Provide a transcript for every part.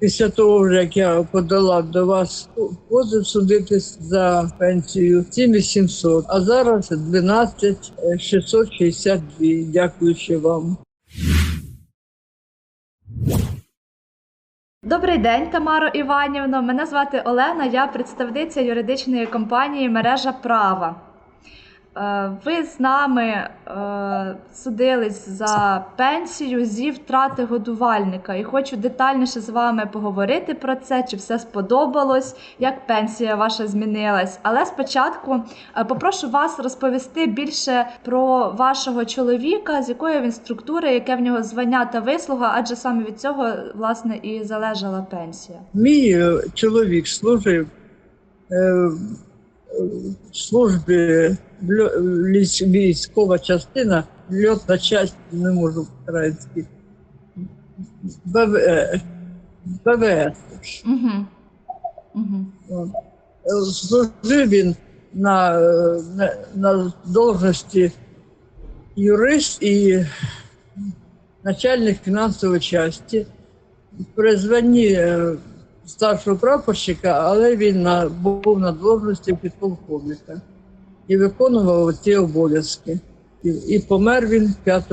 Після того, як я подала до вас позов судитись за пенсію 7800, а зараз 12 662, дякуючи вам. Добрий день, Тамаро Іванівно. Мене звати Олена, я представниця юридичної компанії Мережа права. Е, Ви з нами е, судились за пенсію зі втрати годувальника, і хочу детальніше з вами поговорити про це, чи все сподобалось, як пенсія ваша змінилась. Але спочатку е, попрошу вас розповісти більше про вашого чоловіка, з якої він структури, яке в нього звання та вислуга, адже саме від цього власне і залежала пенсія. Мій чоловік служив службі льо- ліс- військова частина, льотна часть, не можу українськи. БВ, е, БВС. Угу. Угу. От. Е, Служив він на, е, на, на должності юрист і начальник фінансової частини. При званні е, старшого прапорщика, але він на, був на должності підполковника і виконував ці обов'язки. І, і помер він 5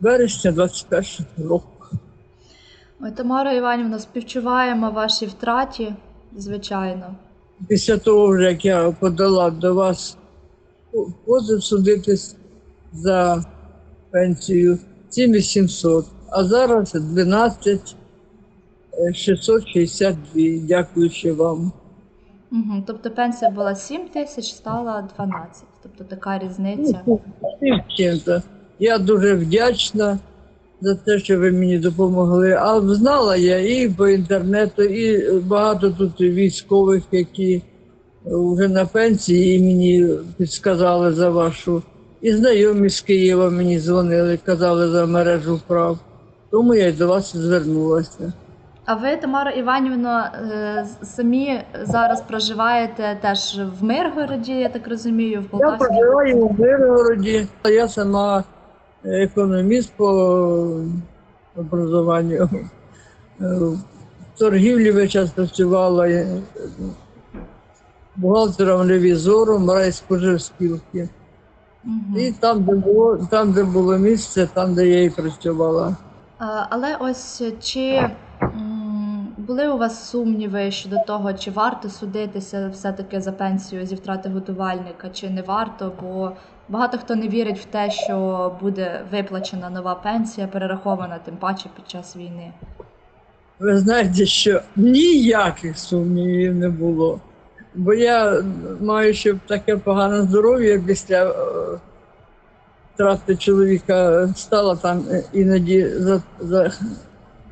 вересня 21 року. Ой, Тамара Іванівна, співчуваємо вашій втраті, звичайно. Після того, як я подала до вас позов судитись за пенсію 7800, а зараз 12 662, дякуючи вам. Угу. Тобто пенсія була 7 тисяч, стала 12. Тобто така різниця. Ну. Я дуже вдячна за те, що ви мені допомогли. А знала я і по інтернету, і багато тут військових, які вже на пенсії і мені підсказали за вашу. І знайомі з Києва мені дзвонили, казали за мережу прав. Тому я й до вас звернулася. А ви, Тамара Іванівна, е, самі зараз проживаєте теж в Миргороді, я так розумію, в Я проживаю у Миргороді, я сама економіст по образуванню. В торгівлі весь час працювала е, бухгалтером ревізором райспоживспілки. Мгм. І там, де було, там, де було місце, там, де я і працювала. Але ось чи були у вас сумніви щодо того, чи варто судитися все-таки за пенсію зі втрати годувальника, чи не варто? Бо багато хто не вірить в те, що буде виплачена нова пенсія, перерахована тим паче під час війни. Ви знаєте, що ніяких сумнівів не було. Бо я маю ще таке погане здоров'я після е, втрати чоловіка стала там іноді за, за,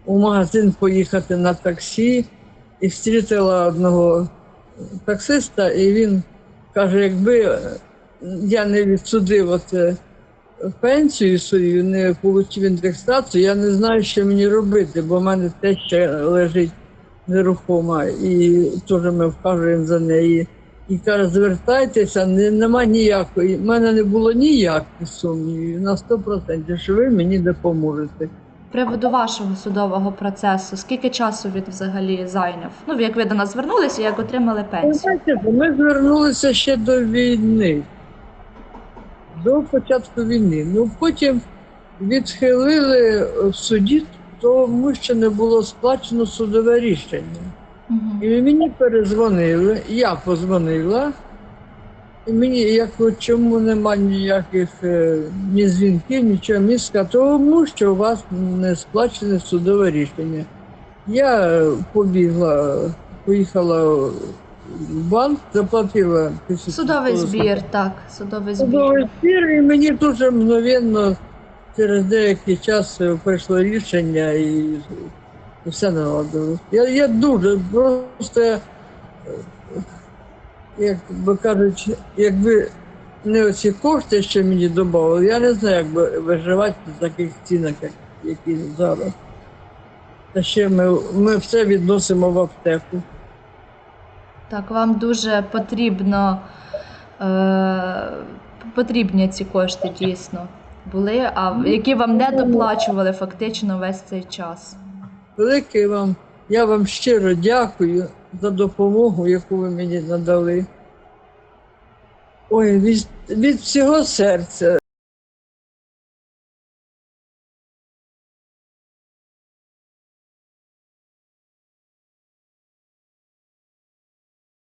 у магазин поїхати на таксі і зустріла одного таксиста, і він каже, якби е, я не відсудив оце пенсію свою, не отримав індексацію, я не знаю, що мені робити, бо в мене те ще лежить нерухома, і теж ми вказуємо за неї. І каже, звертайтеся, не, нема ніякої. У мене не було ніяких сумнівів на 100%, що ви мені допоможете. Приводу вашого судового процесу, скільки часу він взагалі зайняв? Ну, як ви до нас звернулися, як отримали пенсію? Ми звернулися ще до війни, до початку війни. Ну потім відхилили в суді, тому що не було сплачено судове рішення. Мгм. І мені перезвонили, я позвонила. І мені як от чому нема ніяких е, ні дзвінків, нічого міська, тому що у вас не сплачене судове рішення. Я е, побігла, поїхала в банк, заплатила тисячу Судовий збір, так, судовий збір. Судовий збір, і мені дуже мгновенно через деякий час е, прийшло рішення і все наладилось. Я, я дуже просто, е, як би кажуть, якби не оці кошти, що мені додали, я не знаю, як би виживати в таких цінах, як, які зараз. Та ще ми, ми все відносимо в аптеку. Так, вам дуже потрібно е, потрібні ці кошти дійсно були, а які вам не доплачували фактично весь цей час. велике вам, я вам щиро дякую за допомогу, яку ви мені надали. Ой, від, від всього серця.